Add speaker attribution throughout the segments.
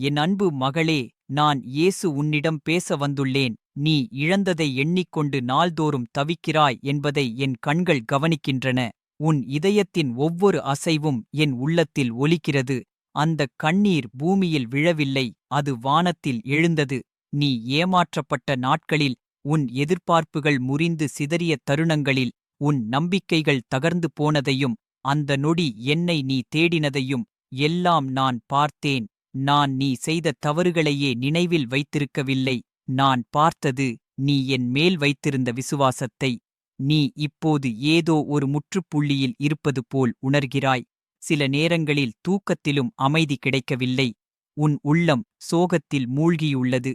Speaker 1: என் அன்பு மகளே நான் இயேசு உன்னிடம் பேச வந்துள்ளேன். நீ இழந்ததை எண்ணிக்கொண்டு நாள்தோறும் தவிக்கிறாய் என்பதை என் கண்கள் கவனிக்கின்றன. உன் இதயத்தின் ஒவ்வொரு அசைவும் என் உள்ளத்தில் ஒலிக்கிறது. அந்தக் கண்ணீர் பூமியில் விழவில்லை அது வானத்தில் எழுந்தது. நீ ஏமாற்றப்பட்ட நாட்களில் உன் எதிர்பார்ப்புகள் முறிந்து சிதறிய தருணங்களில் உன் நம்பிக்கைகள் தகர்ந்து போனதையும் அந்த நொடி என்னை நீ தேடினதையும் எல்லாம் நான் பார்த்தேன். நான் நீ செய்த தவறுகளையே நினைவில் வைத்திருக்கவில்லை. நான் பார்த்தது நீ என் மேல் வைத்திருந்த விசுவாசத்தை. நீ இப்போது ஏதோ ஒரு முற்றுப்புள்ளியில் இருப்பது போல் உணர்கிறாய். சில நேரங்களில் தூக்கத்திலும் அமைதி கிடைக்கவில்லை. உன் உள்ளம் சோகத்தில் மூழ்கியுள்ளது.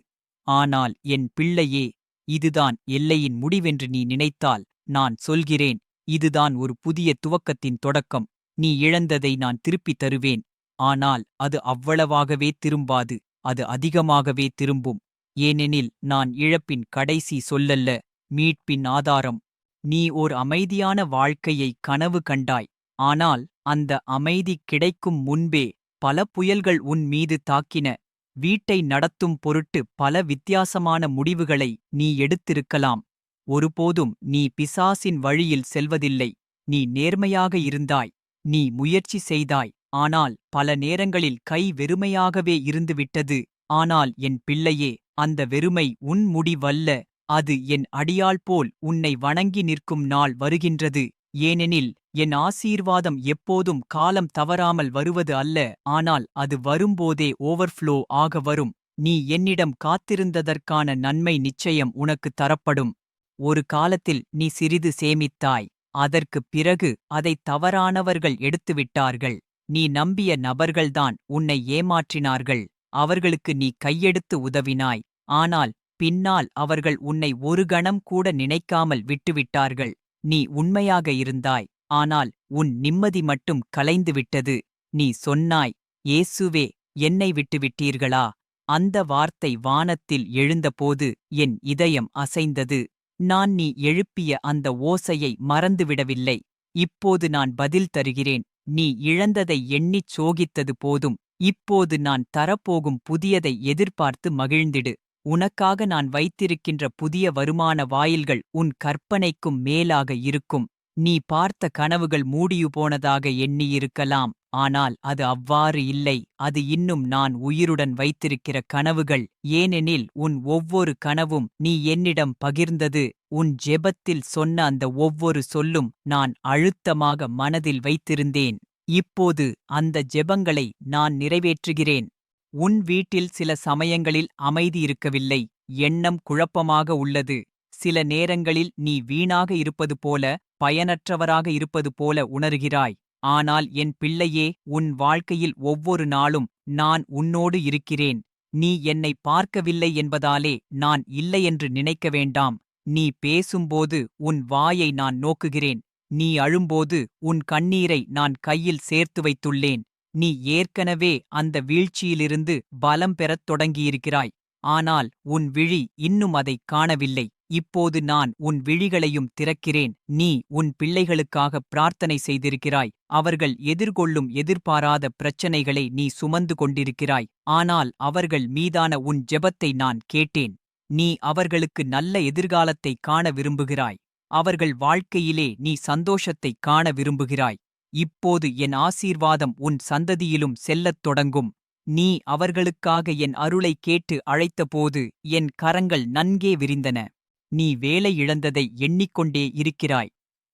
Speaker 1: ஆனால் என் பிள்ளையே இதுதான் எல்லையின் முடிவென்று நீ நினைத்தால் நான் சொல்கிறேன். இதுதான் ஒரு புதிய துவக்கத்தின் தொடக்கம். நீ இழந்ததை நான் திருப்பித் தருவேன். ஆனால் அது அவ்வளவாகவே திரும்பாது அது அதிகமாகவே திரும்பும். ஏனெனில் நான் இழப்பின் கடைசி சொல்லல்ல மீட்பின் ஆதாரம். நீ ஓர் அமைதியான வாழ்க்கையை கனவு கண்டாய். ஆனால் அந்த அமைதி கிடைக்கும் முன்பே பல புயல்கள் உன் மீது தாக்கின. வீட்டை நடத்தும் பொருட்டு பல வித்தியாசமான முடிவுகளை நீ எடுத்திருக்கலாம். ஒருபோதும் நீ பிசாசின் வழியில் செல்வதில்லை. நீ நேர்மையாக இருந்தாய். நீ முயற்சி செய்தாய். ஆனால் பல நேரங்களில் கை வெறுமையாகவே இருந்துவிட்டது. ஆனால் என் பிள்ளையே அந்த வெறுமை உன் முடிவல்ல. அது என் அடியாள் போல் உன்னை வணங்கி நிற்கும் நாள் வருகின்றது. ஏனெனில் என் ஆசீர்வாதம் எப்போதும் காலம் தவறாமல் வருவது அல்ல. ஆனால் அது வரும்போதே ஓவர்ஃப்ளோ ஆக வரும். நீ என்னிடம் காத்திருந்ததற்கான நன்மை நிச்சயம் உனக்கு தரப்படும். ஒரு காலத்தில் நீ சிறிது சேமித்தாய். அதற்குப் பிறகு அதை தவறானவர்கள் எடுத்துவிட்டார்கள். நீ நம்பிய நபர்கள்தான் உன்னை ஏமாற்றினார்கள். அவர்களுக்கு நீ கையெடுத்து உதவினாய். ஆனால் பின்னால் அவர்கள் உன்னை ஒரு கணம் கூட நினைக்காமல் விட்டுவிட்டார்கள். நீ உண்மையாக இருந்தாய். ஆனால் உன் நிம்மதி மட்டும் கலைந்துவிட்டது. நீ சொன்னாய் ஏசுவே என்னை விட்டுவிட்டீர்களா? அந்த வார்த்தை வானத்தில் எழுந்தபோது என் இதயம் அசைந்தது. நான் நீ எழுப்பிய அந்த ஓசையை மறந்துவிடவில்லை. இப்போது நான் பதில் தருகிறேன். நீ இழந்ததை எண்ணிச் சோகித்தது போதும். இப்போது நான் தரப்போகும் புதியதை எதிர்பார்த்து மகிழ்ந்திடு. உனக்காக நான் வைத்திருக்கின்ற புதிய வருமான வாயில்கள் உன் கற்பனைக்கும் மேலாக இருக்கும். நீ பார்த்த கனவுகள் மூடியுபோனதாக எண்ணியிருக்கலாம். ஆனால் அது அவ்வாறு இல்லை. அது இன்னும் நான் உயிருடன் வைத்திருக்கிற கனவுகள். ஏனெனில் உன் ஒவ்வொரு கனவும் நீ என்னிடம் பகிர்ந்தது. உன் ஜெபத்தில் சொன்ன அந்த ஒவ்வொரு சொல்லும் நான் அழுத்தமாக மனதில் வைத்திருந்தேன். இப்போது அந்த ஜெபங்களை நான் நிறைவேற்றுகிறேன். உன் வீட்டில் சில சமயங்களில் அமைதி இருக்கவில்லை. எண்ணம் குழப்பமாக உள்ளது. சில நேரங்களில் நீ வீணாக இருப்பது போல பயனற்றவராக இருப்பது போல உணர்கிறாய். ஆனால் என் பிள்ளையே உன் வாழ்க்கையில் ஒவ்வொரு நாளும் நான் உன்னோடு இருக்கிறேன். நீ என்னை பார்க்கவில்லை என்பதாலே நான் இல்லையென்று நினைக்க வேண்டாம். நீ பேசும்போது உன் வாயை நான் நோக்குகிறேன். நீ அழும்போது உன் கண்ணீரை நான் கையில் சேர்த்து வைத்துள்ளேன். நீ ஏற்கனவே அந்த வீழ்ச்சியிலிருந்து பலம் பெறத் தொடங்கியிருக்கிறாய். ஆனால் உன் விழி இன்னும் அதைக் காணவில்லை. இப்போது நான் உன் விழிகளையும் திறக்கிறேன். நீ உன் பிள்ளைகளுக்காக பிரார்த்தனை செய்திருக்கிறாய். அவர்கள் எதிர்கொள்ளும் எதிர்பாராத பிரச்சனைகளை நீ சுமந்து கொண்டிருக்கிறாய். ஆனால் அவர்கள் மீதான உன் ஜெபத்தை நான் கேட்டேன். நீ அவர்களுக்கு நல்ல எதிர்காலத்தை காண விரும்புகிறாய். அவர்கள் வாழ்க்கையிலே நீ சந்தோஷத்தைக் காண விரும்புகிறாய். இப்போது என் ஆசீர்வாதம் உன் சந்ததியிலும் செல்லத் தொடங்கும். நீ அவர்களுக்காக என் அருளை கேட்டு அழைத்தபோது என் கரங்கள் நன்கே விரிந்தன. நீ வேலை இழந்ததை எண்ணிக்கொண்டே இருக்கிறாய்.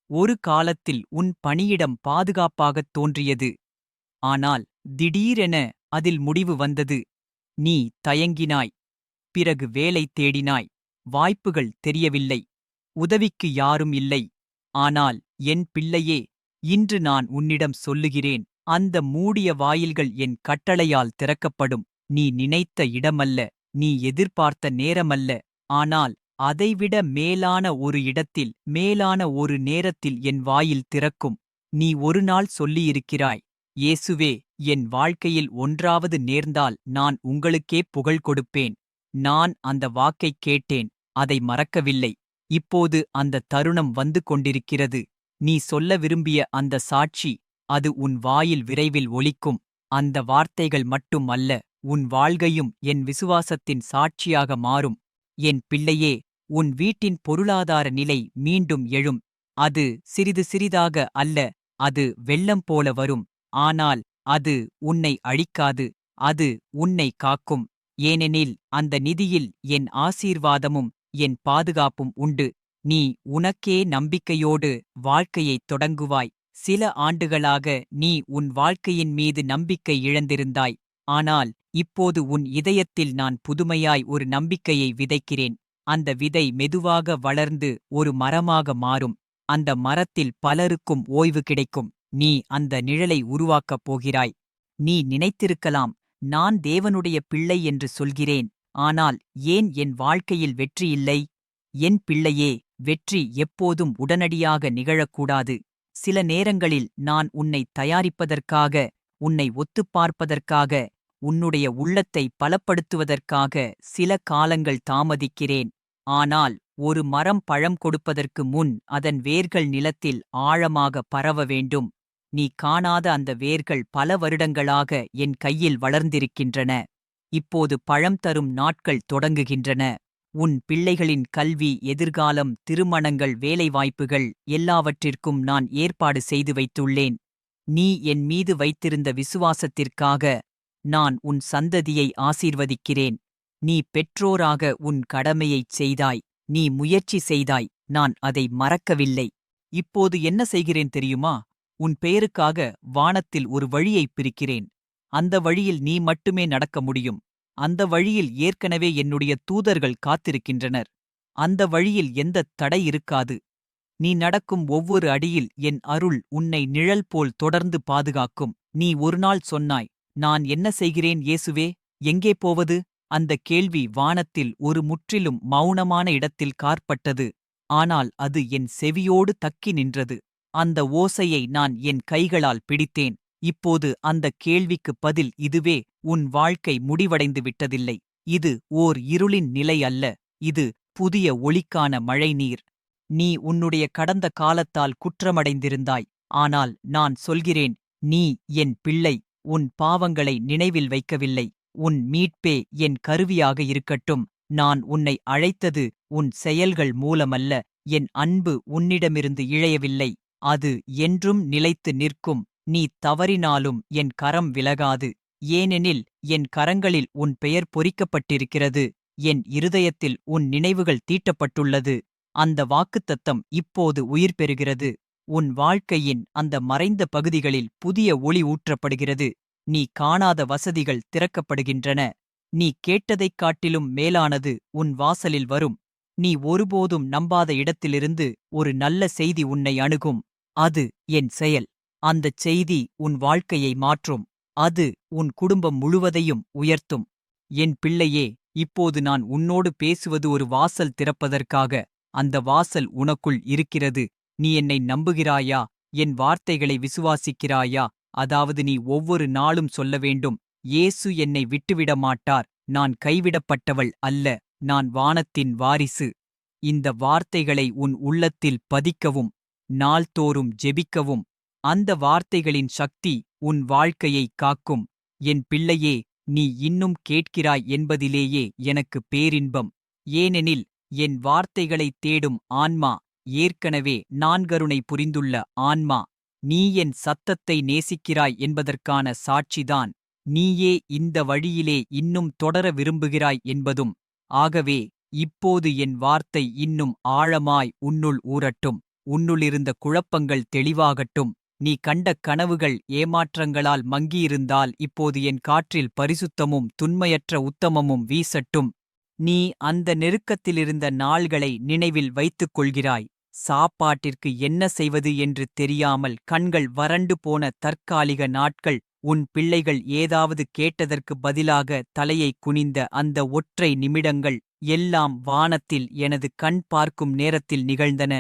Speaker 1: ஒரு காலத்தில் உன் பணியிடம் பாதுகாப்பாகத் தோன்றியது. ஆனால் திடீரென அதில் முடிவு வந்தது. நீ தயங்கினாய். பிறகு வேலை தேடினாய். வாய்ப்புகள் தெரியவில்லை. உதவிக்கு யாரும் இல்லை. ஆனால் என் பிள்ளையே இன்று நான் உன்னிடம் சொல்லுகிறேன். அந்த மூடிய வாயில்கள் என் கட்டளையால் திறக்கப்படும். நீ நினைத்த இடமல்ல. நீ எதிர்பார்த்த நேரமல்ல. ஆனால் அதைவிட மேலான ஒரு இடத்தில் மேலான ஒரு நேரத்தில் என் வாயில் திறக்கும். நீ ஒரு நாள் சொல்லியிருக்கிறாய் இயேசுவே என் வாழ்க்கையில் ஒன்றாவது நேர்ந்தால் நான் உங்களுக்கே புகழ் கொடுப்பேன். நான் அந்த வாக்கைக் கேட்டேன் அதை மறக்கவில்லை. இப்போது அந்த தருணம் வந்து கொண்டிருக்கிறது. நீ சொல்ல விரும்பிய அந்த சாட்சி அது உன் வாயில் விரைவில் ஒலிக்கும். அந்த வார்த்தைகள் மட்டும் அல்ல உன் வாழ்கையும் என் விசுவாசத்தின் சாட்சியாக மாறும். என் பிள்ளையே உன் வீட்டின் பொருளாதார நிலை மீண்டும் எழும். அது சிறிது சிறிதாக அல்ல அது வெள்ளம் போல வரும். ஆனால் அது உன்னை அழிக்காது அது உன்னை காக்கும். ஏனெனில் அந்த நிதியில் என் ஆசீர்வாதமும் என் பாதுகாப்பும் உண்டு. நீ உனக்கே நம்பிக்கையோடு வாழ்க்கையைத் தொடங்குவாய். சில ஆண்டுகளாக நீ உன் வாழ்க்கையின் மீது நம்பிக்கை இழந்திருந்தாய். ஆனால் இப்போது உன் இதயத்தில் நான் புதுமையாய் ஒரு நம்பிக்கையை விதைக்கிறேன். அந்த விதை மெதுவாக வளர்ந்து ஒரு மரமாக மாறும். அந்த மரத்தில் பலருக்கும் ஓய்வு கிடைக்கும். நீ அந்த நிழலை உருவாக்கப் போகிறாய். நீ நினைத்திருக்கலாம் நான் தேவனுடைய பிள்ளை என்று சொல்கிறேன். ஆனால் ஏன் என் வாழ்க்கையில் வெற்றி இல்லை? என் பிள்ளையே வெற்றி எப்போதும் உடனடியாக நிகழக்கூடாது. சில நேரங்களில் நான் உன்னை தயாரிப்பதற்காக உன்னை ஒத்துப் பார்ப்பதற்காக உன்னுடைய உள்ளத்தை பலப்படுத்துவதற்காக சில காலங்கள் தாமதிக்கிறேன். ஆனால் ஒரு மரம் பழம் கொடுப்பதற்கு முன் அதன் வேர்கள் நிலத்தில் ஆழமாக பரவ வேண்டும். நீ காணாத அந்த வேர்கள் பல வருடங்களாக என் கையில் வளர்ந்திருக்கின்றன. இப்போது பழம் தரும் நாட்கள் தொடங்குகின்றன. உன் பிள்ளைகளின் கல்வி எதிர்காலம் திருமணங்கள் வேலைவாய்ப்புகள் எல்லாவற்றிற்கும் நான் ஏற்பாடு செய்து வைத்துள்ளேன். நீ என் மீது வைத்திருந்த விசுவாசத்திற்காக நான் உன் சந்ததியை ஆசீர்வதிக்கிறேன். நீ பெற்றோராக உன் கடமையைச் செய்தாய். நீ முயற்சி செய்தாய். நான் அதை மறக்கவில்லை. இப்போது என்ன செய்கிறேன் தெரியுமா? உன் பெயருக்காக வானத்தில் ஒரு வழியைப் பிரிக்கிறேன். அந்த வழியில் நீ மட்டுமே நடக்க முடியும். அந்த வழியில் ஏற்கனவே என்னுடைய தூதர்கள் காத்திருக்கின்றனர். அந்த வழியில் எந்த தடை இருக்காது. நீ நடக்கும் ஒவ்வொரு அடியில் என் அருள் உன்னை நிழல் போல் தொடர்ந்து பாதுகாக்கும். நீ ஒருநாள் சொன்னாய் நான் என்ன செய்கிறேன் இயேசுவே? எங்கே போவது? அந்த கேள்வி வானத்தில் ஒரு முற்றிலும் மௌனமான இடத்தில் காற்பட்டது. ஆனால் அது என் செவியோடு தக்கி நின்றது. அந்த ஓசையை நான் என் கைகளால் பிடித்தேன். இப்போது அந்த கேள்விக்கு பதில் இதுவே. உன் வாழ்க்கை முடிவடைந்து விட்டதில்லை. இது ஓர் இருளின் நிலை அல்ல. இது புதிய ஒளிக்கான மழைநீர். நீ உன்னுடைய கடந்த காலத்தால் குற்றமடைந்திருந்தாய். ஆனால் நான் சொல்கிறேன் நீ என் பிள்ளை. உன் பாவங்களை நினைவில் வைக்கவில்லை. உன் மீட்பே என் கருவியாக இருக்கட்டும். நான் உன்னை அழைத்தது உன் செயல்கள் மூலமல்ல. என் அன்பு உன்னிடமிருந்து இழையவில்லை. அது என்றும் நிலைத்து நிற்கும். நீ தவறினாலும் என் கரம் விலகாது. ஏனெனில் என் கரங்களில் உன் பெயர் பொறிக்கப்பட்டிருக்கிறது. என் இருதயத்தில் உன் நினைவுகள் தீட்டப்பட்டுள்ளது. அந்த வாக்குத்தத்தம் இப்போது உயிர் பெறுகிறது. உன் வாழ்க்கையின் அந்த மறைந்த பகுதிகளில் புதிய ஒளி ஊற்றப்படுகிறது. நீ காணாத வசதிகள் திறக்கப்படுகின்றன. நீ கேட்டதைக் காட்டிலும் மேலானது உன் வாசலில் வரும். நீ ஒருபோதும் நம்பாத இடத்திலிருந்து ஒரு நல்ல செய்தி உன்னை அணுகும். அது என் செயல். அந்தச் செய்தி உன் வாழ்க்கையை மாற்றும். அது உன் குடும்பம் முழுவதையும் உயர்த்தும். என் பிள்ளையே இப்போது நான் உன்னோடு பேசுவது ஒரு வாசல் திறப்பதற்காக. அந்த வாசல் உனக்குள் இருக்கிறது. நீ என்னை நம்புகிறாயா? என் வார்த்தைகளை விசுவாசிக்கிறாயா? அதாவது நீ ஒவ்வொரு நாளும் சொல்ல வேண்டும் இயேசு என்னை விட்டுவிட மாட்டார் நான் கைவிடப்பட்டவள் அல்ல நான் வானத்தின் வாரிசு. இந்த வார்த்தைகளை உன் உள்ளத்தில் பதிக்கவும் நாள்தோறும் ஜெபிக்கவும். அந்த வார்த்தைகளின் சக்தி உன் வாழ்க்கையை காக்கும். என் பிள்ளையே நீ இன்னும் கேட்கிறாய் என்பதிலேயே எனக்கு பேரின்பம். ஏனெனில் என் வார்த்தைகளைத் தேடும் ஆன்மா ஏற்கனவே நான்கருணை புரிந்துள்ள ஆன்மா நீ என் சத்தத்தை நேசிக்கிறாய் என்பதற்கான சாட்சிதான். நீயே இந்த வழியிலே இன்னும் தொடர விரும்புகிறாய் என்பதும் ஆகவே இப்போது என் வார்த்தை இன்னும் ஆழமாய் உன்னுள் ஊறட்டும். உன்னுளிருந்த குழப்பங்கள் தெளிவாகட்டும். நீ கண்ட கனவுகள் ஏமாற்றங்களால் மங்கியிருந்தால் இப்போது என் காற்றில் பரிசுத்தமும் துன்மையற்ற உத்தமமும் வீசட்டும். நீ அந்த நெருக்கத்திலிருந்த நாள்களை நினைவில் வைத்துக் கொள்கிறாய் சாப்பாட்டிற்கு என்ன செய்வது என்று தெரியாமல் கண்கள் வறண்டு போன தற்காலிக நாட்கள் உன் பிள்ளைகள் ஏதாவது கேட்டதற்கு பதிலாக தலையைக் குனிந்த அந்த ஒற்றை நிமிடங்கள் எல்லாம் வானத்தில் எனது கண் பார்க்கும் நேரத்தில் நிகழ்ந்தன.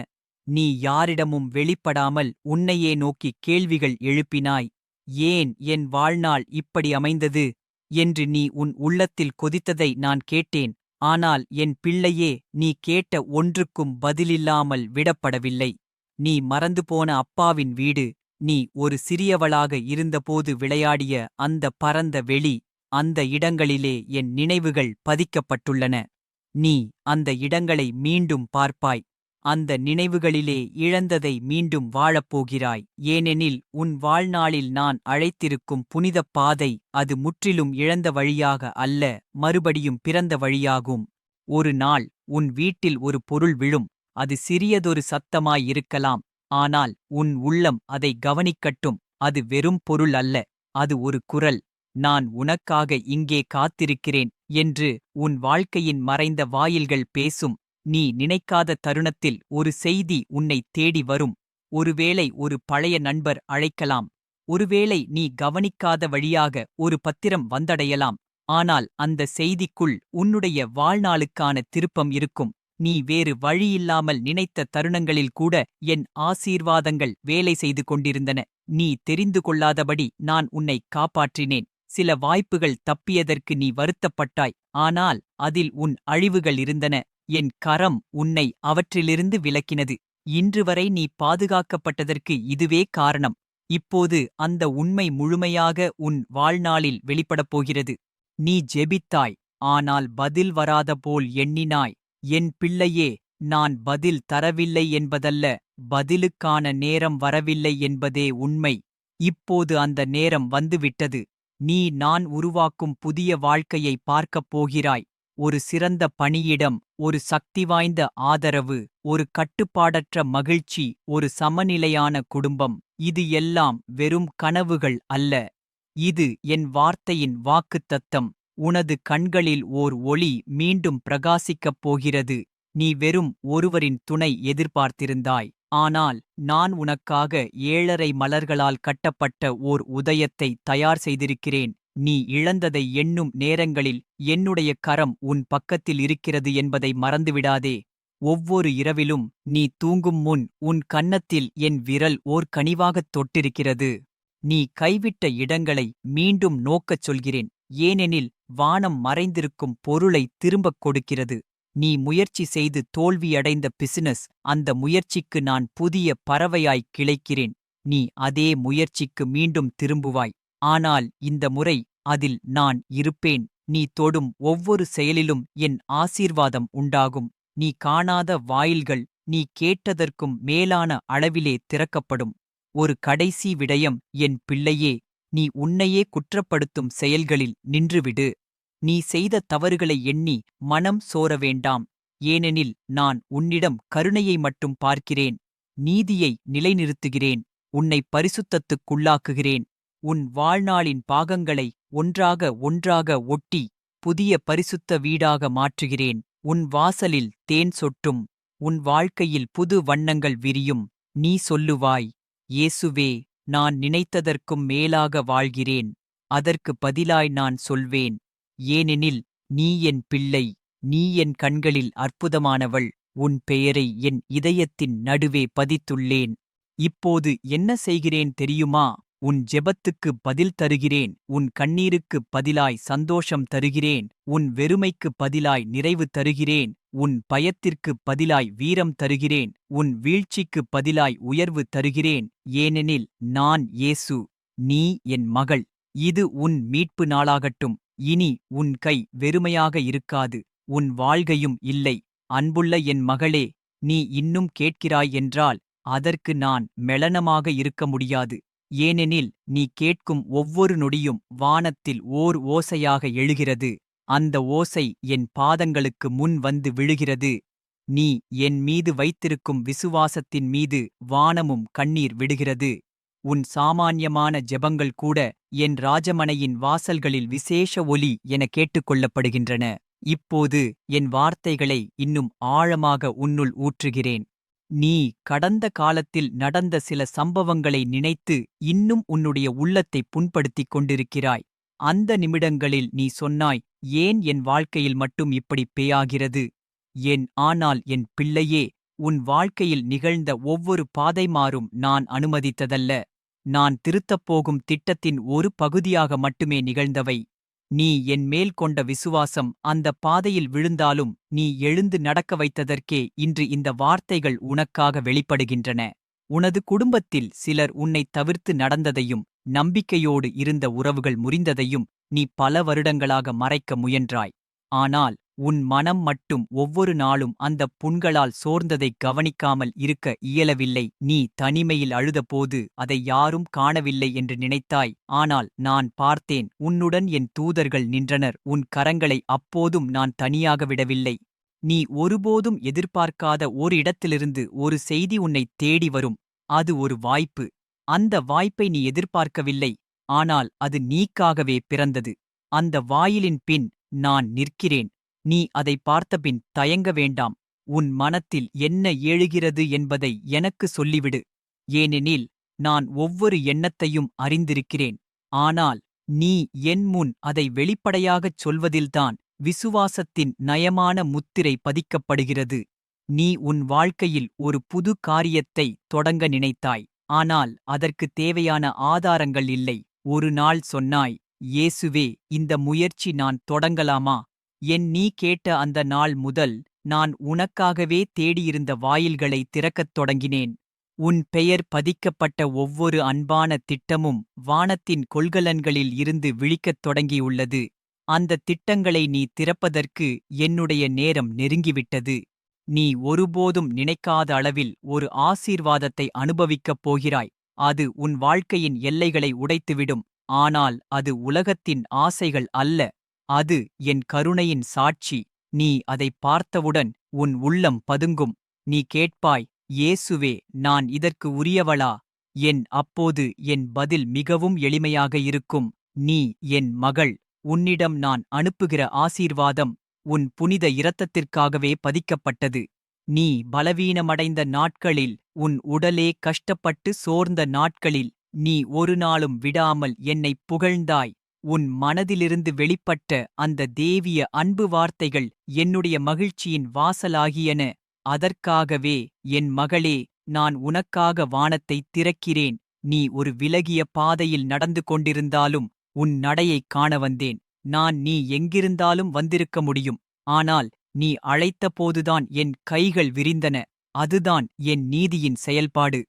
Speaker 1: நீ யாரிடமும் வெளிப்படாமல் உன்னையே நோக்கி கேள்விகள் எழுப்பினாய். ஏன் என் வாழ்நாள் இப்படி அமைந்தது? என்று நீ உன் உள்ளத்தில் கொதித்ததை நான் கேட்டேன். ஆனால் என் பிள்ளையே நீ கேட்ட ஒன்றுக்கும் பதிலில்லாமல் விடப்படவில்லை. நீ மறந்து போன அப்பாவின் வீடு நீ ஒரு சிறியவளாக இருந்தபோது விளையாடிய அந்த பரந்த வெளி அந்த இடங்களிலே என் நினைவுகள் பதிக்கப்பட்டுள்ளன. நீ அந்த இடங்களை மீண்டும் பார்ப்பாய். அந்த நினைவுகளிலே இழந்ததை மீண்டும் வாழப்போகிறாய். ஏனெனில் உன் வாழ்நாளில் நான் அழைத்திருக்கும் புனிதப் பாதை அது முற்றிலும் இழந்த வழியாக அல்ல மறுபடியும் பிறந்த வழியாகும். ஒரு நாள் உன் வீட்டில் ஒரு பொருள் விழும் அது சிறியதொரு சத்தமாயிருக்கலாம் ஆனால் உன் உள்ளம் அதை கவனிக்கட்டும் அது வெறும் பொருள் அல்ல அது ஒரு குரல் நான் உனக்காக இங்கே காத்திருக்கிறேன் என்று உன் வாழ்க்கையின் மறைந்த வாயில்கள் பேசும். நீ நினைக்காத தருணத்தில் ஒரு செய்தி உன்னை தேடி வரும். ஒருவேளை ஒரு பழைய நண்பர் அழைக்கலாம். ஒருவேளை நீ கவனிக்காத வழியாக ஒரு பத்திரம் வந்தடையலாம். ஆனால் அந்த செய்திக்குள் உன்னுடைய வாழ்நாளுக்கான திருப்பம் இருக்கும். நீ வேறு வழியில்லாமல் நினைத்த தருணங்களில் கூட என் ஆசீர்வாதங்கள் வேலை செய்து கொண்டிருந்தன. நீ தெரிந்து கொள்ளாதபடி நான் உன்னை காப்பாற்றினேன். சில வாய்ப்புகள் தப்பியதற்கு நீ வருத்தப்பட்டாய். ஆனால் அதில் உன் அழிவுகள் இருந்தன. என் கரம் உன்னை அவற்றிலிருந்து விலக்கினது. இன்று வரை நீ பாதுகாக்கப்பட்டதற்கு இதுவே காரணம். இப்போது அந்த உண்மை முழுமையாக உன் வாழ்நாளில் வெளிப்படப் போகிறது. நீ ஜெபித்தாய் ஆனால் பதில் வராத போல் எண்ணினாய். என் பிள்ளையே நான் பதில் தரவில்லை என்பதல்ல பதிலுக்கான நேரம் வரவில்லை என்பதே உண்மை. இப்போது அந்த நேரம் வந்துவிட்டது. நீ நான் உருவாக்கும் புதிய வாழ்க்கையை பார்க்கப் போகிறாய். ஒரு சிறந்த பணியிடம் ஒரு சக்தி வாய்ந்த ஆதரவு ஒரு கட்டுப்பாடற்ற மகிழ்ச்சி ஒரு சமநிலையான குடும்பம் இது எல்லாம் வெறும் கனவுகள் அல்ல. இது என் வார்த்தையின் வாக்குத்தத்தம். உனது கண்களில் ஓர் ஒளி மீண்டும் பிரகாசிக்கப் போகிறது. நீ வெறும் ஒருவரின் துணை எதிர்பார்த்திருந்தாய். ஆனால் நான் உனக்காக ஏழரை மலர்களால் கட்டப்பட்ட ஓர் உதயத்தை தயார் செய்திருக்கிறேன். நீ இழந்ததை எண்ணும் நேரங்களில் என்னுடைய கரம் உன் பக்கத்தில் இருக்கிறது என்பதை மறந்துவிடாதே. ஒவ்வொரு இரவிலும் நீ தூங்கும் முன் உன் கன்னத்தில் என் விரல் ஓர் கனிவாகத் தொட்டிருக்கிறது. நீ கைவிட்ட இடங்களை மீண்டும் நோக்கச் சொல்கிறேன். ஏனெனில் வானம் மறைந்திருக்கும் பொருளை திரும்பக் கொடுக்கிறது. நீ முயற்சி செய்து தோல்வியடைந்த பிசினஸ் அந்த முயற்சிக்கு நான் புதிய பறவையாய் கிளைக்கிறேன். நீ அதே முயற்சிக்கு மீண்டும் திரும்புவாய். ஆனால் இந்த முறை அதில் நான் இருப்பேன். நீ தொடும் ஒவ்வொரு செயலிலும் என் ஆசீர்வாதம் உண்டாகும். நீ காணாத வாயில்கள் நீ கேட்டதற்கும் மேலான அளவிலே திறக்கப்படும். ஒரு கடைசி விடயம் என் பிள்ளையே நீ உன்னையே குற்றப்படுத்தும் செயல்களில் நின்றுவிடு. நீ செய்த தவறுகளை எண்ணி மனம் சோர வேண்டாம். ஏனெனில் நான் உன்னிடம் கருணையை மட்டும் பார்க்கிறேன். நீதியை நிலைநிறுத்துகிறேன். உன்னை பரிசுத்தத்துக்குள்ளாக்குகிறேன். உன் வாழ்நாளின் பாகங்களை ஒன்றாக ஒன்றாக ஒட்டி புதிய பரிசுத்த வீடாக மாற்றுகிறேன். உன் வாசலில் தேன் சொட்டும் உன் வாழ்க்கையில் புது வண்ணங்கள் விரியும். நீ சொல்லுவாய் இயேசுவே நான் நினைத்ததற்கும் மேலாக வாழ்கிறேன். அதற்கு பதிலாய் நான் சொல்வேன். ஏனெனில் நீ என் பிள்ளை நீ என் கண்களில் அற்புதமானவள். உன் பெயரை என் இதயத்தின் நடுவே பதித்துள்ளேன். இப்போது என்ன செய்கிறேன் தெரியுமா? உன் ஜெபத்துக்கு பதில் தருகிறேன். உன் கண்ணீருக்கு பதிலாய் சந்தோஷம் தருகிறேன். உன் வெறுமைக்கு பதிலாய் நிறைவு தருகிறேன். உன் பயத்திற்கு பதிலாய் வீரம் தருகிறேன். உன் வீழ்ச்சிக்கு பதிலாய் உயர்வு தருகிறேன். ஏனெனில் நான் இயேசு நீ என் மகள். இது உன் மீட்பு நாளாகட்டும். இனி உன் கை வெறுமையாக இருக்காது. உன் வாழ்கையும் இல்லை. அன்புள்ள என் மகளே நீ இன்னும் கேட்கிறாய் என்றால் அதற்கு நான் மெளனமாக இருக்க முடியாது. ஏனெனில் நீ கேட்கும் ஒவ்வொரு நொடியும் வானத்தில் ஓர் ஓசையாக எழுகிறது. அந்த ஓசை என் பாதங்களுக்கு முன் வந்து விழுகிறது. நீ என் மீது வைத்திருக்கும் விசுவாசத்தின் மீது வானமும் கண்ணீர் விடுகிறது. உன் சாமான்யமான ஜெபங்கள் கூட என் ராஜமனையின் வாசல்களில் விசேஷ ஒலி என கேட்டுக்கொள்ளப்படுகின்றன. இப்போது என் வார்த்தைகளை இன்னும் ஆழமாக உன்னுள் ஊற்றுகிறேன். நீ கடந்த காலத்தில் நடந்த சில சம்பவங்களை நினைத்து இன்னும் உன்னுடைய உள்ளத்தை புண்படுத்திக் கொண்டிருக்கிறாய். அந்த நிமிடங்களில் நீ சொன்னாய் ஏன் என் வாழ்க்கையில் மட்டும் இப்படி பேயாகிறது? என் ஆனால் என் பிள்ளையே உன் வாழ்க்கையில் நிகழ்ந்த ஒவ்வொரு பாதைமாறும் நான் அனுமதித்ததல்ல. நான் திருத்தப் போகும் திட்டத்தின் ஒரு பகுதியாக மட்டுமே நிகழ்ந்தவை. நீ என் மேல் கொண்ட விசுவாசம் அந்த பாதையில் விழுந்தாலும் நீ எழுந்து நடக்க வைத்ததற்கே இன்று இந்த வார்த்தைகள் உனக்காக வெளிப்படுகின்றன. உனது குடும்பத்தில் சிலர் உன்னை தவிர்த்து நடந்ததையும் நம்பிக்கையோடு இருந்த உறவுகள் முறிந்ததையும் நீ பல வருடங்களாக மறைக்க முயன்றாய். ஆனால் உன் மனம் மட்டும் ஒவ்வொரு நாளும் அந்தப் புண்களால் சோர்ந்ததைக் கவனிக்காமல் இருக்க இயலவில்லை. நீ தனிமையில் அழுதபோது அதை யாரும் காணவில்லை என்று நினைத்தாய். ஆனால் நான் பார்த்தேன் உன்னுடன் என் தூதர்கள் நின்றனர். உன் கரங்களை அப்போதும் நான் தனியாக விடவில்லை. நீ ஒருபோதும் எதிர்பார்க்காத ஒரு இடத்திலிருந்து ஒரு செய்தி உன்னை தேடி வரும். அது ஒரு வாய்ப்பு. அந்த வாய்ப்பை நீ எதிர்பார்க்கவில்லை. ஆனால் அது நீக்காகவே பிறந்தது. அந்த வாயிலின் பின் நான் நிற்கிறேன். நீ அதை பார்த்தபின் தயங்க வேண்டாம். உன் மனத்தில் என்ன ஏழுகிறது என்பதை எனக்கு சொல்லிவிடு. ஏனெனில் நான் ஒவ்வொரு எண்ணத்தையும் அறிந்திருக்கிறேன். ஆனால் நீ என் முன் அதை வெளிப்படையாகச் சொல்வதில்தான் விசுவாசத்தின் நயமான முத்திரை பதிக்கப்படுகிறது. நீ உன் வாழ்க்கையில் ஒரு புது காரியத்தை தொடங்க நினைத்தாய். ஆனால் அதற்கு தேவையான ஆதாரங்கள் இல்லை. ஒரு நாள் சொன்னாய் இயேசுவே இந்த முயற்சி நான் தொடங்கலாமா? என் நீ கேட்ட அந்த நாள் முதல் நான் உனக்காகவே தேடியிருந்த வாயில்களை திறக்கத் தொடங்கினேன். உன் பெயர் பதிக்கப்பட்ட ஒவ்வொரு அன்பான திட்டமும் வானத்தின் கொள்கலன்களில் இருந்து விழிக்கத் தொடங்கியுள்ளது. அந்த திட்டங்களை நீ திறப்பதற்கு என்னுடைய நேரம் நெருங்கிவிட்டது. நீ ஒருபோதும் நினைக்காத அளவில் ஒரு ஆசீர்வாதத்தை அனுபவிக்கப் போகிறாய். அது உன் வாழ்க்கையின் எல்லைகளை உடைத்துவிடும். ஆனால் அது உலகத்தின் ஆசைகள் அல்ல. அது என் கருணையின் சாட்சி. நீ அதைப் பார்த்தவுடன் உன் உள்ளம் பதுங்கும். நீ கேட்பாய் இயேசுவே நான் இதற்கு உரியவளா? என் அப்போது என் பதில் மிகவும் எளிமையாக இருக்கும். நீ என் மகள். உன்னிடம் நான் அனுப்புகிற ஆசீர்வாதம் உன் புனித இரத்தத்திற்காகவே பதிக்கப்பட்டது. நீ பலவீனமடைந்த நாட்களில் உன் உடலே கஷ்டப்பட்டு சோர்ந்த நாட்களில் நீ ஒரு நாளும் விடாமல் என்னைப் புகழ்ந்தாய். உன் மனதிலிருந்து வெளிப்பட்ட அந்த தேவிய அன்பு வார்த்தைகள் என்னுடைய மகிழ்ச்சியின் வாசலாகியன. அதற்காகவே என் மகளே நான் உனக்காக வானத்தைத் திறக்கிறேன். நீ ஒரு விலகிய பாதையில் நடந்து கொண்டிருந்தாலும் உன் நடையைக் காண வந்தேன். நான் நீ எங்கிருந்தாலும் வந்திருக்க முடியும். ஆனால் நீ அழைத்தபோதுதான் என் கைகள் விரிந்தன. அதுதான் என் நீதியின் செயல்பாடு.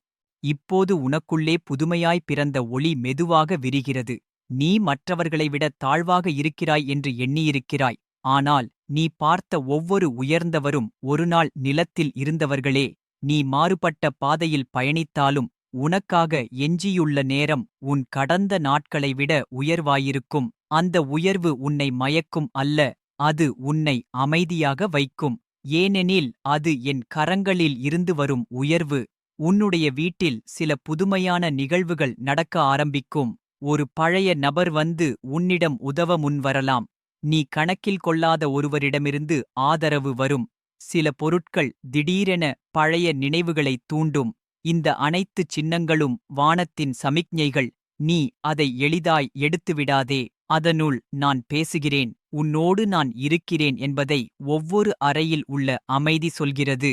Speaker 1: இப்போது உனக்குள்ளே புதுமையாய் பிறந்த ஒளி மெதுவாக விரிகிறது. நீ மற்றவர்களை விட தாழ்வாக இருக்கிறாய் என்று எண்ணியிருக்கிறாய். ஆனால் நீ பார்த்த ஒவ்வொரு உயர்ந்தவரும் ஒருநாள் நிலத்தில் இருந்தவர்களே நீ மாறுபட்ட பாதையில் பயணித்தாலும் உனக்காக எஞ்சியுள்ள நேரம் உன் கடந்த நாட்களை விட உயர்வாயிருக்கும். அந்த உயர்வு உன்னை மயக்கும் அல்ல அது உன்னை அமைதியாக வைக்கும். ஏனெனில் அது என் கரங்களில் இருந்து வரும் உயர்வு. உன்னுடைய வீட்டில் சில புதுமையான நிகழ்வுகள் நடக்க ஆரம்பிக்கும். ஒரு பழைய நபர் வந்து உன்னிடம் உதவ முன்வரலாம். நீ கணக்கில் கொள்ளாத ஒருவரிடமிருந்து ஆதரவு வரும். சில பொருட்கள் திடீரென பழைய நினைவுகளைத் தூண்டும். இந்த அனைத்து சின்னங்களும் வானத்தின் சமிக்ஞைகள். நீ அதை எளிதாய் எடுத்துவிடாதே. அதனுள் நான் பேசுகிறேன். உன்னோடு நான் இருக்கிறேன் என்பதை ஒவ்வொரு அறையில் உள்ள அமைதி சொல்கிறது.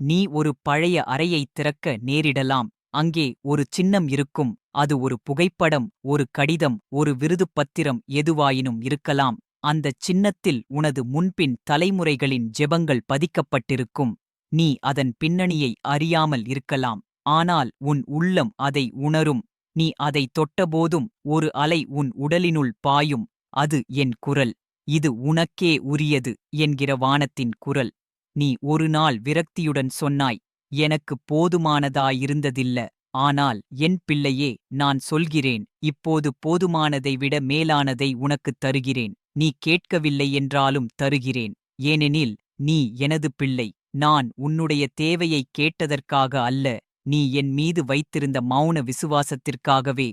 Speaker 1: நீ ஒரு பழைய அறையைத் திறக்க நேரிடலாம். அங்கே ஒரு சின்னம் இருக்கும் அது ஒரு புகைப்படம் ஒரு கடிதம் ஒரு விருதுப் பத்திரம் எதுவாயினும் இருக்கலாம். அந்தச் சின்னத்தில் உனது முன்பின் தலைமுறைகளின் ஜெபங்கள் பதிக்கப்பட்டிருக்கும். நீ அதன் பின்னணியை அறியாமல் இருக்கலாம். ஆனால் உன் உள்ளம் அதை உணரும். நீ அதை தொட்டபோதும் ஒரு அலை உன் உடலினுள் பாயும். அது என் குரல். இது உனக்கே உரியது என்கிற வானத்தின் குரல். நீ ஒரு நாள் விரக்தியுடன் சொன்னாய் எனக்கு போதுமானதாயிருந்ததில்ல. ஆனால் என் பிள்ளையே நான் சொல்கிறேன் இப்போது போதுமானதை விட மேலானதை உனக்குத் தருகிறேன். நீ கேட்கவில்லை என்றாலும் தருகிறேன். ஏனெனில் நீ எனது பிள்ளை. நான் உன்னுடைய தேவையைக் கேட்டதற்காக அல்ல நீ என் மீது வைத்திருந்த மௌன விசுவாசத்திற்காகவே.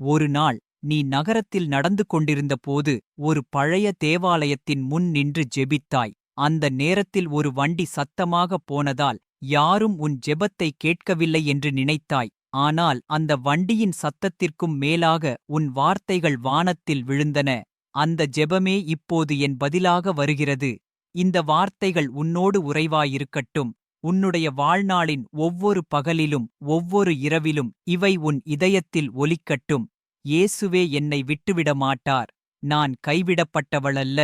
Speaker 1: ஒரு நாள் நீ நகரத்தில் நடந்து கொண்டிருந்தபோது ஒரு பழைய தேவாலயத்தின் முன் நின்று ஜெபித்தாய். அந்த நேரத்தில் ஒரு வண்டி சத்தமாகப் போனதால் யாரும் உன் ஜெபத்தை கேட்கவில்லை என்று நினைத்தாய். ஆனால் அந்த வண்டியின் சத்தத்திற்கும் மேலாக உன் வார்த்தைகள் வானத்தில் விழுந்தன. அந்த ஜெபமே இப்போது என் பதிலாக வருகிறது. இந்த வார்த்தைகள் உன்னோடு உறைவாயிருக்கட்டும். உன்னுடைய வாழ்நாளின் ஒவ்வொரு பகலிலும் ஒவ்வொரு இரவிலும் இவை உன் இதயத்தில் ஒலிக்கட்டும். இயேசுவே என்னை விட்டுவிட மாட்டார் நான் கைவிடப்பட்டவளல்ல.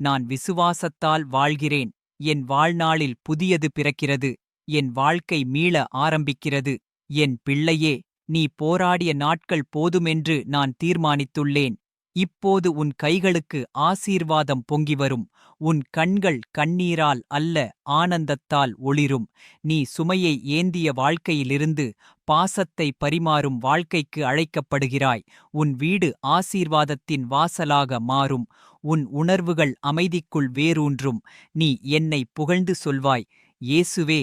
Speaker 1: நான் விசுவாசத்தால் வாழ்கிறேன். என் வாழ்நாளில் புதியது பிறக்கிறது. என் வாழ்க்கை மீள ஆரம்பிக்கிறது. என் பிள்ளையே நீ போராடிய நாட்கள் போதுமென்று நான் தீர்மானித்துள்ளேன். இப்போது உன் கைகளுக்கு ஆசீர்வாதம் பொங்கி வரும். உன் கண்கள் கண்ணீரால் அல்ல ஆனந்தத்தால் ஒளிரும். நீ சுமையை ஏந்திய வாழ்க்கையிலிருந்து பாசத்தை பரிமாறும் வாழ்க்கைக்கு அழைக்கப்படுகிறாய். உன் வீடு ஆசீர்வாதத்தின் வாசலாக மாறும். உன் உணர்வுகள் அமைதிக்குள் வேரூன்றும். நீ என்னை புகழ்ந்து சொல்வாய் இயேசுவே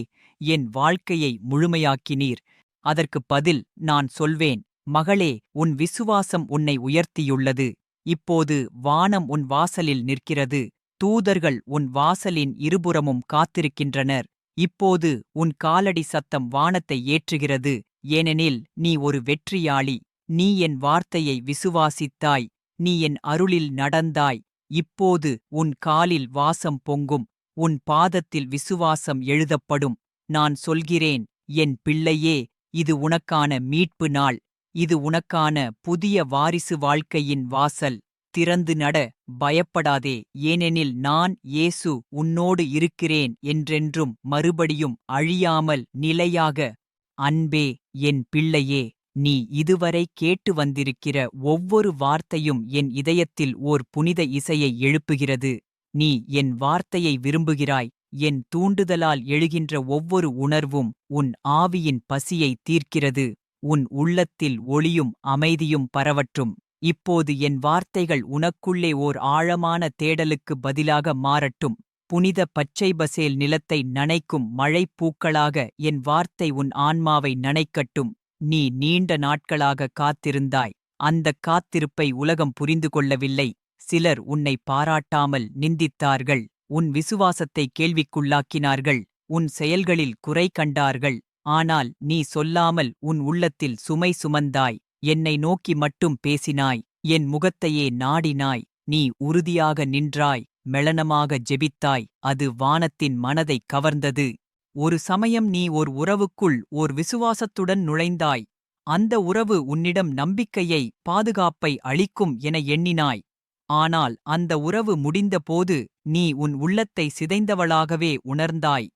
Speaker 1: என் வாழ்க்கையை முழுமையாக்கினீர். அதற்கு பதில் நான் சொல்வேன் மகளே உன் விசுவாசம் உன்னை உயர்த்தியுள்ளது. இப்போது வானம் உன் வாசலில் நிற்கிறது தூதர்கள் உன் வாசலின் இருபுறமும் காத்திருக்கின்றனர். இப்போது உன் காலடி சத்தம் வானத்தை ஏற்றுகிறது ஏனெனில் நீ ஒரு வெற்றியாளி நீ என் வார்த்தையை விசுவாசித்தாய் நீ என் அருளில் நடந்தாய். இப்போது உன் காலில் வாசம் பொங்கும் உன் பாதத்தில் விசுவாசம் எழுதப்படும். நான் சொல்கிறேன் என் பிள்ளையே இது உனக்கான மீட்பு நாள். இது உனக்கான புதிய வாரிசு வாழ்க்கையின் வாசல். திறந்து நட பயப்படாதே. ஏனெனில் நான் இயேசு உன்னோடு இருக்கிறேன் என்றென்றும் மறுபடியும் அழியாமல் நிலையாக அன்பே என் பிள்ளையே நீ இதுவரை கேட்டு வந்திருக்கிற ஒவ்வொரு வார்த்தையும் என் இதயத்தில் ஓர் புனித இசையை எழுப்புகிறது. நீ என் வார்த்தையை விரும்புகிறாய். என் தூண்டுதலால் எழுகின்ற ஒவ்வொரு உணர்வும் உன் ஆவியின் பசியை தீர்க்கிறது. உன் உள்ளத்தில் ஒளியும் அமைதியும் பரவற்றும். இப்போது என் வார்த்தைகள் உனக்குள்ளே ஓர் ஆழமான தேடலுக்கு பதிலாக மாறட்டும். புனித பச்சை பசேல் நிலத்தை நனைக்கும் மழைப்பூக்களாக என் வார்த்தை உன் ஆன்மாவை நனைக்கட்டும். நீ நீண்ட நாட்களாக காத்திருந்தாய். அந்தக் காத்திருப்பை உலகம் புரிந்து கொள்ளவில்லை. சிலர் உன்னை பாராட்டாமல் நிந்தித்தார்கள். உன் விசுவாசத்தை கேள்விக்குள்ளாக்கினார்கள் உன் செயல்களில் குறை கண்டார்கள் ஆனால் நீ சொல்லாமல் உன் உள்ளத்தில் சுமை சுமந்தாய் என்னை நோக்கி மட்டும் பேசினாய் என் முகத்தையே நாடினாய் நீ உறுதியாக நின்றாய் மெளனமாக ஜெபித்தாய் அது வானத்தின் மனதைக் கவர்ந்தது. ஒரு சமயம் நீ ஓர் உறவுக்குள் ஓர் விசுவாசத்துடன் நுழைந்தாய் அந்த உறவு உன்னிடம் நம்பிக்கையை பாதுகாப்பை அளிக்கும் என எண்ணினாய். ஆனால் அந்த உறவு முடிந்தபோது நீ உன் உள்ளத்தை சிதைந்தவளாகவே உணர்ந்தாய்.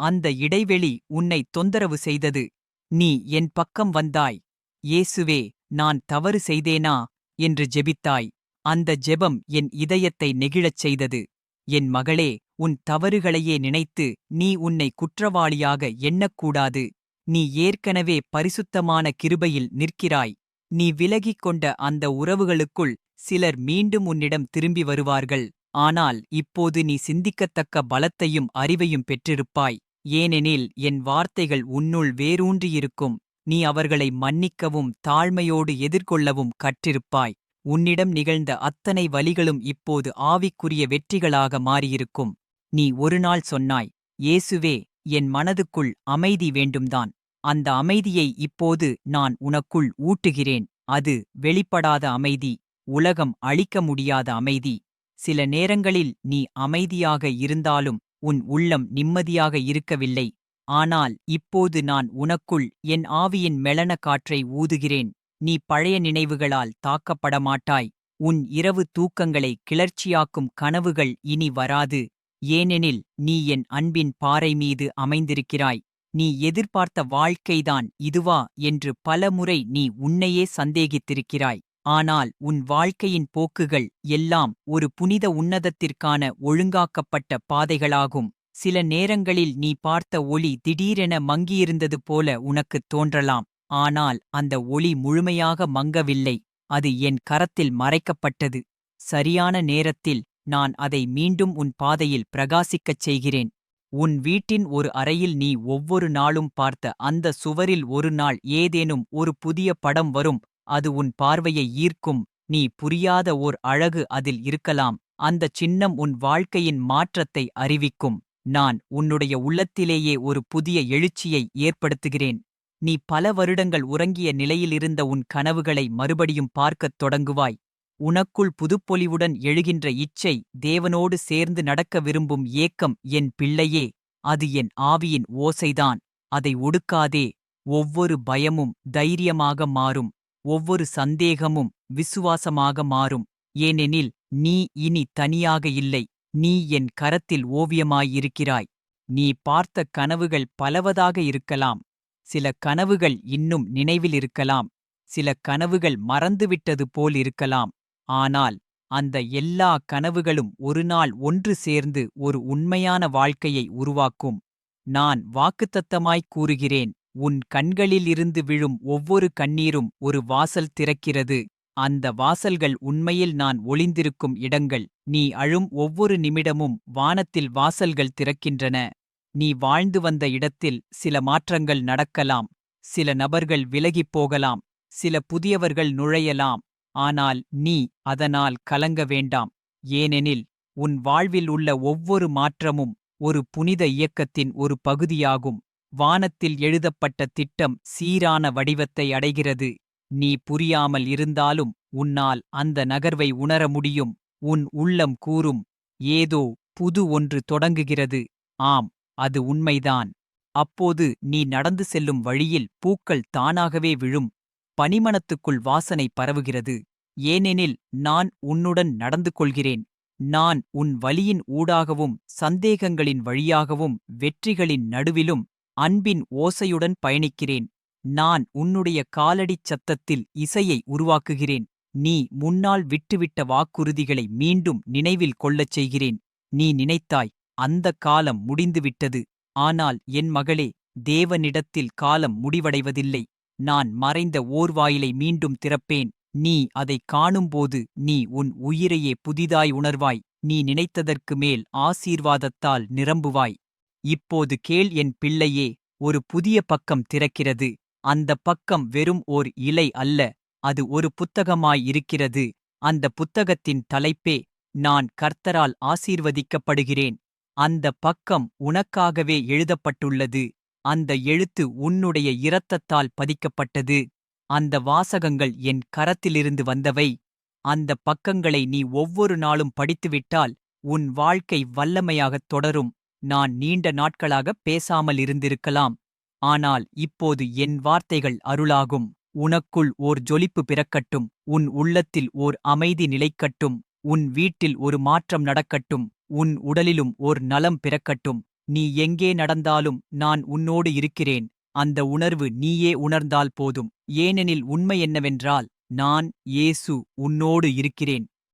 Speaker 1: அந்த இடைவெளி உன்னை தொந்தரவு செய்தது. நீ என் பக்கம் வந்தாய். இயேசுவே நான் தவறு செய்தேனா? என்று ஜெபித்தாய். அந்த ஜெபம் என் இதயத்தை நெகிழச் செய்தது. என் மகளே உன் தவறுகளையே நினைத்து நீ உன்னை குற்றவாளியாக எண்ணக்கூடாது. நீ ஏற்கனவே பரிசுத்தமான கிருபையில் நிற்கிறாய். நீ விலகிக் கொண்ட அந்த உறவுகளுக்குள் சிலர் மீண்டும் உன்னிடம் திரும்பி வருவார்கள். ஆனால் இப்போது நீ சிந்திக்கத்தக்க பலத்தையும் அறிவையும் பெற்றிருப்பாய். ஏனெனில் என் வார்த்தைகள் உன்னுள் வேரூன்றியிருக்கும். நீ அவர்களை மன்னிக்கவும் தாழ்மையோடு எதிர்கொள்ளவும் கற்றிருப்பாய். உன்னிடம் நிகழ்ந்த அத்தனை வலிகளும் இப்போது ஆவிக்குரிய வெற்றிகளாக மாறியிருக்கும். நீ ஒருநாள் சொன்னாய் இயேசுவே என் மனதுக்குள் அமைதி வேண்டும்தான். அந்த அமைதியை இப்போது நான் உனக்குள் ஊட்டுகிறேன். அது வெளிப்படாத அமைதி. உலகம் அழிக்க முடியாத அமைதி. சில நேரங்களில் நீ அமைதியாக இருந்தாலும் உன் உள்ளம் நிம்மதியாக இருக்கவில்லை. ஆனால் இப்போது நான் உனக்குள் என் ஆவியின் மெளன காற்றை ஊதுகிறேன். நீ பழைய நினைவுகளால் தாக்கப்பட மாட்டாய் உன் இரவு தூக்கங்களை கிளர்ச்சியாக்கும் கனவுகள் இனி வராது. ஏனெனில் நீ என் அன்பின் பாறை மீது அமைந்திருக்கிறாய். நீ எதிர்பார்த்த வாழ்க்கைதான் இதுவா என்று பலமுறை நீ உன்னையே சந்தேகித்திருக்கிறாய். ஆனால் உன் வாழ்க்கையின் போக்குகள் எல்லாம் ஒரு புனித உன்னதத்திற்கான ஒழுங்காக்கப்பட்ட பாதைகளாகும். சில நேரங்களில் நீ பார்த்த ஒளி திடீரென மங்கியிருந்தது போல உனக்குத் தோன்றலாம். ஆனால் அந்த ஒளி முழுமையாக மங்கவில்லை. அது என் கரத்தில் மறைக்கப்பட்டது. சரியான நேரத்தில் நான் அதை மீண்டும் உன் பாதையில் பிரகாசிக்கச் செய்கிறேன். உன் வீட்டின் ஒரு அறையில் நீ ஒவ்வொரு நாளும் பார்த்த அந்த சுவரில் ஒரு நாள் ஏதேனும் ஒரு புதிய படம் வரும். அது உன் பார்வையை ஈர்க்கும். நீ புரியாத ஓர் அழகு அதில் இருக்கலாம். அந்தச் சின்னம் உன் வாழ்க்கையின் மாற்றத்தை அறிவிக்கும். நான் உன்னுடைய உள்ளத்திலேயே ஒரு புதிய எழுச்சியை ஏற்படுத்துகிறேன். நீ பல வருடங்கள் உறங்கிய நிலையிலிருந்த உன் கனவுகளை மறுபடியும் பார்க்கத் தொடங்குவாய். உனக்குள் புதுப்பொலிவுடன் எழுகின்ற இச்சை தேவனோடு சேர்ந்து நடக்க விரும்பும் ஏக்கம் என் பிள்ளையே. அது என் ஆவியின் ஓசைதான். அதை ஒடுக்காதே. ஒவ்வொரு பயமும் தைரியமாக மாறும். ஒவ்வொரு சந்தேகமும் விசுவாசமாக மாறும். ஏனெனில் நீ இனி தனியாக இல்லை. நீ என் கரத்தில் ஓவியமாயிருக்கிறாய். நீ பார்த்த கனவுகள் பலவதாக இருக்கலாம். சில கனவுகள் இன்னும் நினைவில் இருக்கலாம். சில கனவுகள் மறந்துவிட்டது போல் இருக்கலாம். ஆனால் அந்த எல்லா கனவுகளும் ஒருநாள் ஒன்று சேர்ந்து ஒரு உண்மையான வாழ்க்கையை உருவாக்கும். நான் வாக்குத்தத்தமாய்க் கூறுகிறேன். உன் கண்களிலிருந்து விழும் ஒவ்வொரு கண்ணீரும் ஒரு வாசல் திறக்கிறது. அந்த வாசல்கள் உண்மையில் நான் ஒளிந்திருக்கும் இடங்கள். நீ அழும் ஒவ்வொரு நிமிடமும் வானத்தில் வாசல்கள் திறக்கின்றன. நீ வாழ்ந்து வந்த இடத்தில் சில மாற்றங்கள் நடக்கலாம். சில நபர்கள் விலகிப் போகலாம். சில புதியவர்கள் நுழையலாம். ஆனால் நீ அதனால் கலங்க வேண்டாம். ஏனெனில் உன் வாழ்வில் உள்ள ஒவ்வொரு மாற்றமும் ஒரு புனித இயக்கத்தின் ஒரு பகுதியாகும். வானத்தில் எழுதப்பட்ட திட்டம் சீரான வடிவத்தை அடைகிறது. நீ புரியாமல் இருந்தாலும் உன்னால் அந்த நகர்வை உணர முடியும். உன் உள்ளம் கூறும் ஏதோ புது ஒன்று தொடங்குகிறது. ஆம் அது உண்மைதான். அப்போது நீ நடந்து செல்லும் வழியில் பூக்கள் தானாகவே விழும். பனிமணத்துக்குள் வாசனை பரவுகிறது. ஏனெனில் நான் உன்னுடன் நடந்து கொள்கிறேன். நான் உன் வலியின் ஊடாகவும் சந்தேகங்களின் வழியாகவும் வெற்றிகளின் நடுவிலும் அன்பின் ஓசையுடன் பயணிக்கிறேன். நான் உன்னுடைய காலடிச் சத்தத்தில் இசையை உருவாக்குகிறேன். நீ முன்னால் விட்டுவிட்ட வாக்குறுதிகளை மீண்டும் நினைவில் கொள்ளச் செய்கிறேன். நீ நினைத்தாய் அந்த காலம் முடிந்துவிட்டது. ஆனால் என் மகளே தேவனிடத்தில் காலம் முடிவடைவதில்லை. நான் மறைந்த ஓர்வாயிலை மீண்டும் திறப்பேன். நீ அதைக் காணும்போது நீ உன் உயிரையே புதிதாய் உணர்வாய். நீ நினைத்ததற்கு மேல் ஆசீர்வாதத்தால் நிரம்புவாய். இப்போது கேள் என் பிள்ளையே ஒரு புதிய பக்கம் திறக்கிறது. அந்த பக்கம் வெறும் ஓர் இலை அல்ல அது ஒரு புத்தகமாய் இருக்கிறது. அந்த புத்தகத்தின் தலைப்பே நான் கர்த்தரால் ஆசீர்வதிக்கப்படுகிறேன். அந்த பக்கம் உனக்காகவே எழுதப்பட்டுள்ளது. அந்த எழுத்து உன்னுடைய இரத்தத்தால் பதிக்கப்பட்டது. அந்த வாசகங்கள் என் கரத்திலிருந்து வந்தவை. அந்த பக்கங்களை நீ ஒவ்வொரு நாளும் படித்துவிட்டால் உன் வாழ்க்கை வல்லமையாகத் தொடரும். நான் நீண்ட நாட்களாக பேசாமல் இருந்திருக்கலாம். ஆனால் இப்போது என் வார்த்தைகள் அருளாகும். உனக்குள் ஓர் ஜொலிப்பு பிறக்கட்டும். உன் உள்ளத்தில் ஓர் அமைதி நிலைக்கட்டும். உன் வீட்டில் ஒரு மாற்றம் நடக்கட்டும். உன் உடலிலும் ஓர் நலம் பிறக்கட்டும். நீ எங்கே நடந்தாலும் நான் உன்னோடு இருக்கிறேன். அந்த உணர்வு நீயே உணர்ந்தால் போதும். ஏனெனில் உண்மை என்னவென்றால் நான் இயேசு உன்னோடு இருக்கிறேன்.